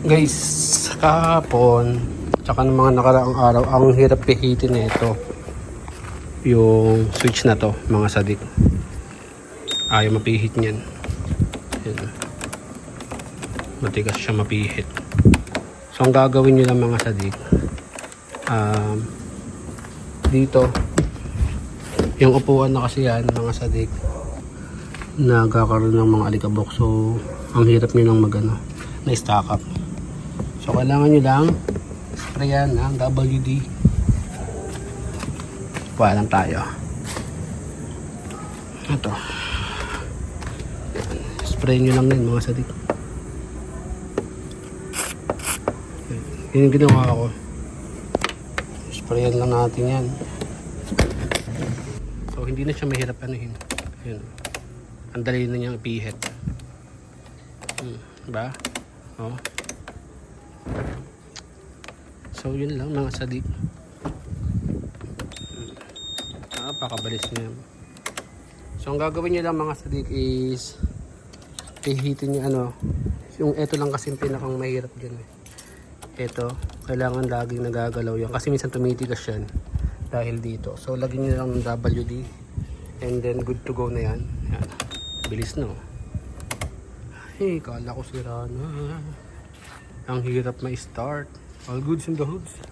Guys, kahapon, tsaka ng mga nakaraang araw, ang hirap pihitin na ito. Yung switch na to, mga sadik. Ayaw mapihit niyan. Yan. Matigas siya mapihit. So, ang gagawin nyo lang mga sadik, um, dito, yung upuan na kasi yan, mga sadik, nagkakaroon ng mga alikabok. So, ang hirap nyo lang mag, ano, na stack up. So, kailangan nyo lang sprayan ng WD. Kuha lang tayo. Ito. Spray nyo lang din mga sadik. Yun yung ginawa ko. Sprayan lang natin yan. So, hindi na siya mahirap anuhin. Yun. Ang dali na niyang ipihit. Hmm, ba? Oh. So, yun lang mga sadik. Ah, pakabilis niya. So, ang gagawin niyo lang mga sadik is pihitin niyo ano, yung ito lang kasi pinakang mahirap dyan eh. Ito, kailangan laging nagagalaw yan kasi minsan tumitigas yan dahil dito. So, lagyan niyo lang ng WD and then good to go na yan. Yan. Bilis no. Ay, kala ko sira na. Ang hirap ma-start. All goods in the hoods.